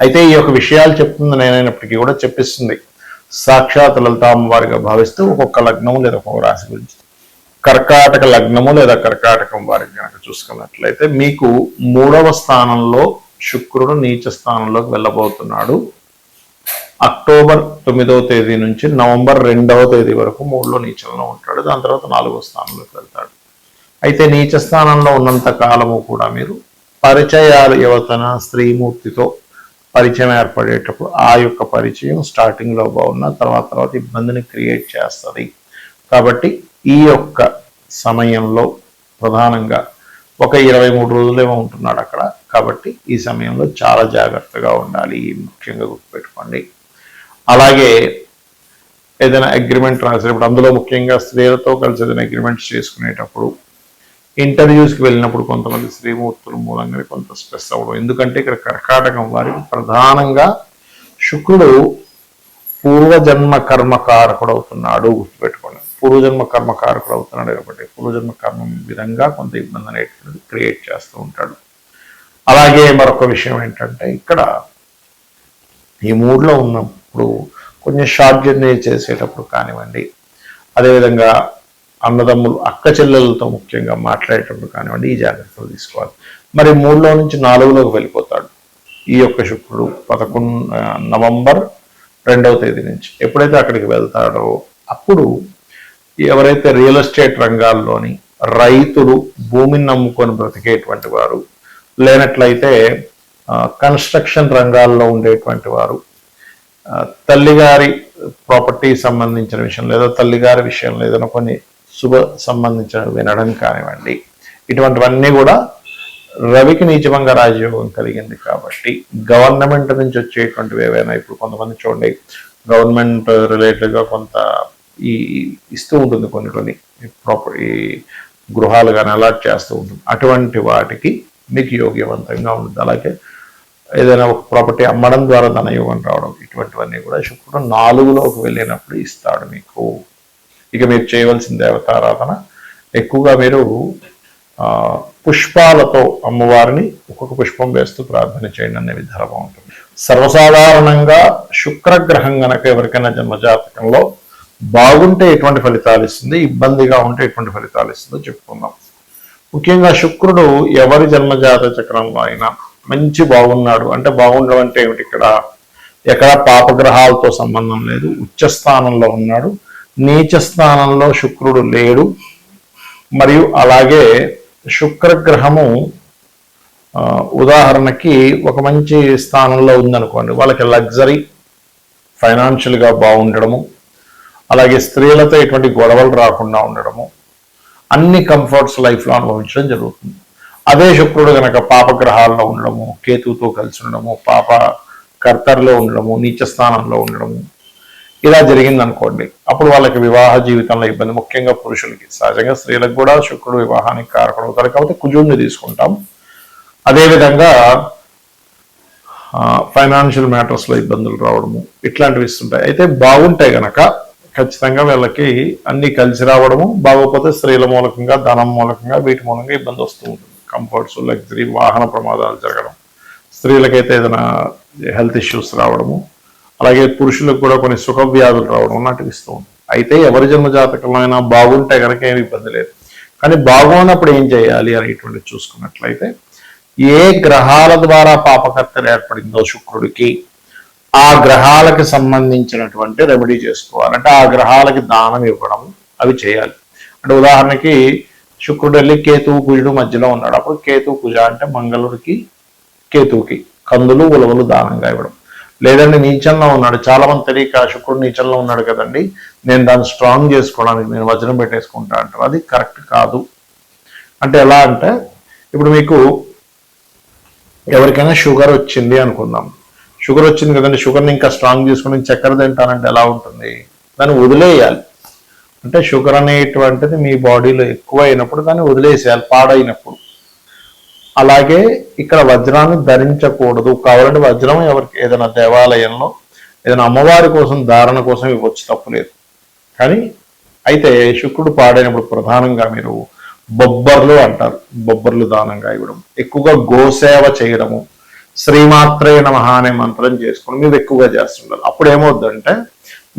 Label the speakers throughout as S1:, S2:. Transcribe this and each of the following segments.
S1: అయితే ఈ యొక్క విషయాలు చెప్తుంది నేనైనప్పటికీ కూడా చెప్పిస్తుంది. సాక్షాత్ లలితామ్మవారిగా భావిస్తూ ఒక్కొక్క లగ్నము లేదా ఒక్కొక్క రాశి గురించి. కర్కాటక లగ్నము లేదా కర్కాటకం వారికి కనుక చూసుకున్నట్లయితే మీకు మూడవ స్థానంలో శుక్రుడు నీచ స్థానంలోకి వెళ్ళబోతున్నాడు. అక్టోబర్ తొమ్మిదవ తేదీ నుంచి నవంబర్ రెండవ తేదీ వరకు మూడులో నీచంలో ఉంటాడు. దాని తర్వాత నాలుగో స్థానంలోకి వెళ్తాడు. అయితే నీచ స్థానంలో ఉన్నంత కాలము కూడా మీరు పరిచయాలు యువతన స్త్రీమూర్తితో పరిచయం ఏర్పడేటప్పుడు ఆ యొక్క పరిచయం స్టార్టింగ్లో బాగున్న తర్వాత తర్వాత ఇబ్బందిని క్రియేట్ చేస్తుంది. కాబట్టి ఈ యొక్క సమయంలో ప్రధానంగా ఒక ఇరవై మూడు రోజులేమో ఉంటున్నాడు అక్కడ. కాబట్టి ఈ సమయంలో చాలా జాగ్రత్తగా ఉండాలి ముఖ్యంగా గుర్తుపెట్టుకోండి. అలాగే ఏదైనా అగ్రిమెంట్ రాసేటప్పుడు అందులో ముఖ్యంగా స్త్రీలతో కలిసి ఏదైనా అగ్రిమెంట్స్ చేసుకునేటప్పుడు ఇంటర్వ్యూస్కి వెళ్ళినప్పుడు కొంతమంది శ్రీమూర్తుల మూలంగా కొంత స్ట్రెస్ అవ్వడం. ఎందుకంటే ఇక్కడ కర్కాటకం వారికి ప్రధానంగా శుక్రుడు పూర్వజన్మ కర్మకారకుడు అవుతున్నాడు గుర్తుపెట్టుకోండి. పూర్వజన్మ కర్మకారకుడు అవుతున్నాడు కాబట్టి పూర్వజన్మ కర్మం విధంగా కొంత ఇబ్బంది అనేటువంటిది క్రియేట్ చేస్తూ ఉంటాడు. అలాగే మరొక విషయం ఏంటంటే ఇక్కడ ఈ మూడ్లో ఉన్నప్పుడు కొంచెం షార్ట్ జర్నీ చేసేటప్పుడు కానివ్వండి. అదేవిధంగా అన్నదమ్ములు అక్క చెల్లెలతో ముఖ్యంగా మాట్లాడేటప్పుడు కానివ్వండి ఈ జాగ్రత్తలు తీసుకోవాలి. మరి మూడులో నుంచి నాలుగులోకి వెళ్ళిపోతాడు. ఈ యొక్క శుక్రుడు పదకొండు నవంబర్ రెండవ తేదీ నుంచి ఎప్పుడైతే అక్కడికి వెళ్తాడో అప్పుడు ఎవరైతే రియల్ ఎస్టేట్ రంగాల్లోని రైతులు భూమిని నమ్ముకొని బ్రతికేటువంటి వారు లేనట్లయితే కన్స్ట్రక్షన్ రంగాల్లో ఉండేటువంటి వారు తల్లిగారి ప్రాపర్టీ సంబంధించిన విషయం లేదా తల్లిగారి విషయంలో ఏదైనా కొన్ని శుభ సంబంధించిన వినడం కానివ్వండి. ఇటువంటివన్నీ కూడా రవికి నీచభంగ రాజయోగం కలిగింది కాబట్టి గవర్నమెంట్ నుంచి వచ్చేటువంటివి ఏవైనా ఇప్పుడు కొంతమంది చూడండి గవర్నమెంట్ రిలేటెడ్గా కొంత ఈ ఇస్తూ ఉంటుంది కొన్ని కొన్ని ప్రాపర్టీ గృహాలు కానీ అలాట్ చేస్తూ ఉంటుంది. అటువంటి వాటికి మీకు యోగ్యవంతంగా ఉంటుంది. అలాగే ఏదైనా ఒక ప్రాపర్టీ అమ్మడం ద్వారా ధనయోగం రావడం ఇటువంటివన్నీ కూడా శుక్రుడు నాలుగులోకి వెళ్ళినప్పుడు ఇస్తాడు మీకు. ఇక మీరు చేయవలసిన దేవతారాధన ఎక్కువగా మీరు పుష్పాలతో అమ్మవారిని ఒక్కొక్క పుష్పం వేస్తూ ప్రార్థన చేయండి అనే విధానం ఉంటుంది. సర్వసాధారణంగా శుక్రగ్రహం గనక ఎవరికైనా జన్మజాతకంలో బాగుంటే ఎటువంటి ఫలితాలు ఇస్తుంది ఇబ్బందిగా ఉంటే ఎటువంటి ఫలితాలు ఇస్తుందో చెప్పుకుందాం. ముఖ్యంగా శుక్రుడు ఎవరి జన్మజాత చక్రంలో అయినా మంచి బాగున్నాడు అంటే బాగుండడం అంటే ఏమిటి ఇక్కడ? ఎక్కడ పాపగ్రహాలతో సంబంధం లేదు ఉచ్చ స్థానంలో ఉన్నాడు. నీచ స్థానంలో శుక్రుడు లేడు. మరియు అలాగే శుక్రగ్రహము ఉదాహరణకి ఒక మంచి స్థానంలో ఉందనుకోండి వాళ్ళకి లగ్జరీ ఫైనాన్షియల్గా బాగుండడము అలాగే స్త్రీలతో ఎటువంటి గొడవలు రాకుండా ఉండడము అన్ని కంఫర్ట్స్ లైఫ్లో అనుభవించడం జరుగుతుంది. అదే శుక్రుడు కనుక పాపగ్రహాల్లో ఉండడము కేతువుతో కలిసి ఉండడము పాప కర్తర్లో ఉండడము నీచ స్థానంలో ఉండడము ఇలా జరిగింది అనుకోండి అప్పుడు వాళ్ళకి వివాహ జీవితంలో ఇబ్బంది. ముఖ్యంగా పురుషులకి. సహజంగా స్త్రీలకు కూడా శుక్రుడు వివాహానికి కారకుడవుతారు కాబట్టి కుజుడిని తీసుకుంటాం. అదేవిధంగా ఫైనాన్షియల్ మ్యాటర్స్లో ఇబ్బందులు రావడము ఇట్లాంటివి ఇస్తుంటాయి. అయితే బాగుంటే గనక ఖచ్చితంగా వీళ్ళకి అన్ని కలిసి రావడము బాగోకపోతే స్త్రీల మూలకంగా ధనం మూలకంగా వీటి మూలంగా ఇబ్బంది వస్తూ ఉంటుంది. కంఫర్ట్స్ లగ్జరీ వాహన ప్రమాదాలు జరగడం. స్త్రీలకైతే ఏదైనా హెల్త్ ఇష్యూస్ రావడము అలాగే పురుషులకు కూడా కొన్ని సుఖ వ్యాధులు రావడం లాంటివి ఇస్తూ ఉంటాయి. అయితే ఎవరి జన్మ జాతకంలో అయినా బాగుంటే కనుక ఏమి ఇబ్బంది లేదు. కానీ బాగున్నప్పుడు ఏం చేయాలి అనేటువంటి చూసుకున్నట్లయితే ఏ గ్రహాల ద్వారా పాపకర్తలు ఏర్పడిందో శుక్రుడికి ఆ గ్రహాలకి సంబంధించినటువంటి రెమెడీ చేసుకోవాలంటే ఆ గ్రహాలకి దానం ఇవ్వడం అవి చేయాలి. అంటే ఉదాహరణకి శుక్రుడు వెళ్ళి కేతువు కుజుడు మధ్యలో ఉన్నాడు. అప్పుడు కేతు కుజ అంటే మంగళుడికి కేతువుకి కందులు ఉలవలు దానంగా ఇవ్వడం. లేదంటే నీచంలో ఉన్నాడు. చాలా మంది తెలియక శుక్రుడు నీచంలో ఉన్నాడు కదండి. నేను దాన్ని స్ట్రాంగ్ చేసుకోవడానికి నేను వజ్రం పెట్టేసుకుంటా అంటారు. అది కరెక్ట్ కాదు. అంటే ఎలా అంటే ఇప్పుడు మీకు ఎవరికైనా షుగర్ వచ్చింది అనుకుందాం. షుగర్ వచ్చింది కదండి. షుగర్ని ఇంకా స్ట్రాంగ్ చేసుకుని చక్కెర తింటానంటే ఎలా ఉంటుంది? దాన్ని వదిలేయాలి. అంటే షుగర్ అనేటువంటిది మీ బాడీలో ఎక్కువ అయినప్పుడు దాన్ని వదిలేసేయాలి పాడైనప్పుడు. అలాగే ఇక్కడ వజ్రాన్ని ధరించకూడదు. కావాలంటే వజ్రం ఎవరికి ఏదైనా దేవాలయంలో ఏదైనా అమ్మవారి కోసం ధారణ కోసం ఇవ్వచ్చు తప్పులేదు కానీ అయితే శుక్రుడు పాడైనప్పుడు ప్రధానంగా మీరు బొబ్బర్లు అంటారు. బొబ్బర్లు దానంగా ఇవ్వడం. ఎక్కువగా గోసేవ చేయడము. శ్రీమాత్రే నమ అనే మంత్రం చేసుకుని మీరు ఎక్కువగా చేస్తుంటారు. అప్పుడు ఏమవుద్దంటే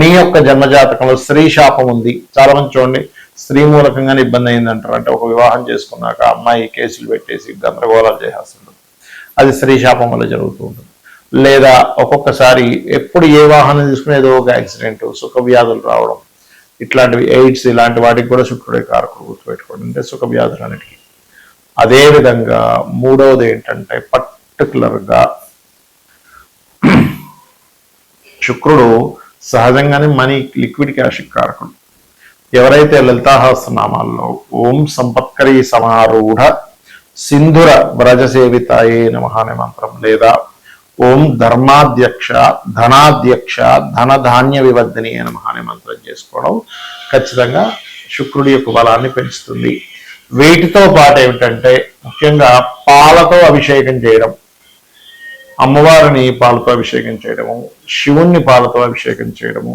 S1: మీ యొక్క జన్మజాతకంలో స్త్రీ శాపం ఉంది. చాలా మంది చూడండి స్త్రీ మూలకంగానే ఇబ్బంది అయిందంటారు. అంటే ఒక వివాహం చేసుకున్నాక అమ్మాయి కేసులు పెట్టేసి గందరగోళాలు చేసేస్తుంటుంది. అది స్త్రీ శాపం వల్ల జరుగుతూ ఉంటుంది. లేదా ఒక్కొక్కసారి ఎప్పుడు ఏ వాహనం తీసుకుని ఏదో ఒక యాక్సిడెంట్ సుఖ వ్యాధులు రావడం ఇట్లాంటివి ఎయిడ్స్ ఇలాంటి వాటికి కూడా శుక్రుడే కారకులు గుర్తుపెట్టుకోండి. అంటే సుఖ వ్యాధులు అన్నిటికీ అదేవిధంగా మూడవది ఏంటంటే పర్టికులర్గా శుక్రుడు సహజంగానే మనీ లిక్విడ్ క్యాష్ కారకుడు. ఎవరైతే లలితాహాసనామాల్లో ఓం సంపత్కరీ సమారూఢ సింధుర వ్రజసేవితాయే నమ అనే మంత్రం లేదా ఓం ధర్మాధ్యక్ష ధనాధ్యక్ష ధన ధాన్య వివర్ధిని నమ అనే మంత్రం చేసుకోవడం ఖచ్చితంగా శుక్రుడి యొక్క బలాన్ని పెంచుతుంది. వీటితో పాటు ఏమిటంటే ముఖ్యంగా పాలతో అభిషేకం చేయడం అమ్మవారిని పాలతో అభిషేకం చేయడము శివుణ్ణి పాలతో అభిషేకం చేయడము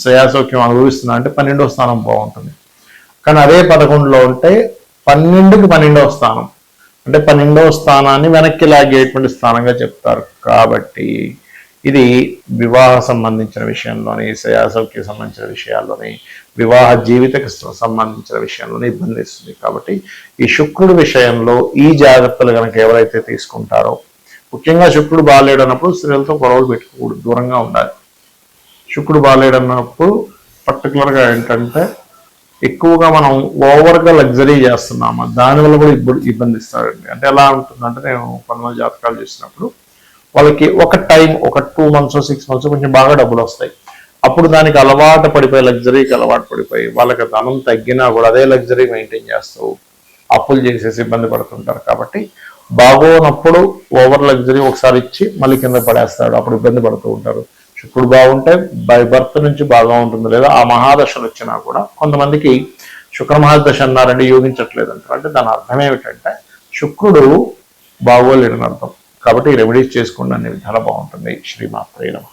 S1: శ్రేయాసౌక్యం అనుభవిస్తున్నా అంటే పన్నెండవ స్థానం బాగుంటుంది. కానీ అదే పదకొండులో ఉంటే పన్నెండుకి పన్నెండవ స్థానం. అంటే పన్నెండవ స్థానాన్ని వెనక్కి లాగేటువంటి స్థానంగా చెప్తారు. కాబట్టి ఇది వివాహ సంబంధించిన విషయంలోని శ్రేయాసౌక్య సంబంధించిన విషయాల్లోని వివాహ జీవితకి సంబంధించిన విషయంలోని ఇబ్బంది ఇస్తుంది కాబట్టి ఈ శుక్రుడి విషయంలో ఈ జాగ్రత్తలు కనుక ఎవరైతే తీసుకుంటారో ముఖ్యంగా శుక్రుడు బాగాలేడు అన్నప్పుడు స్త్రీలతో గొడవలు పెట్టుకోకూడదు దూరంగా ఉండాలి. శుక్రుడు బాగాలేడన్నప్పుడు పర్టికులర్గా ఏంటంటే ఎక్కువగా మనం ఓవర్గా లగ్జరీ చేస్తున్నాము? దానివల్ల కూడా ఇబ్బంది ఇబ్బంది ఇస్తాడండి అంటే ఎలా ఉంటుందంటే నేను కొంతమంది జాతకాలు చేసినప్పుడు వాళ్ళకి ఒక టైం ఒక టూ మంత్స్ సిక్స్ మంత్స్ కొంచెం బాగా డబ్బులు వస్తాయి అప్పుడు దానికి అలవాటు పడిపోయి లగ్జరీకి అలవాటు పడిపోయి వాళ్ళకి ధనం తగ్గినా కూడా అదే లగ్జరీ మెయింటైన్ చేస్తూ అప్పులు చేసేసి ఇబ్బంది పడుతుంటారు. కాబట్టి బాగోనప్పుడు ఓవర్ లగ్జరీ ఒకసారి ఇచ్చి మళ్ళీ కింద పడేస్తాడు. అప్పుడు ఇబ్బంది పడుతూ ఉంటారు. శుక్రుడు బాగుంటే బై బర్త్ నుంచి బాగా ఉంటుంది. లేదా ఆ మహాదశలు వచ్చినా కూడా కొంతమందికి శుక్ర మహాదశ అన్నారండి యోగించట్లేదు అంటారు అంటే దాని అర్థం ఏమిటంటే శుక్రుడు బాగోలేడని అర్థం. కాబట్టి రెమెడీస్ చేసుకోండి అనే విధాలు బాగుంటుంది. శ్రీమాత్రే నమ.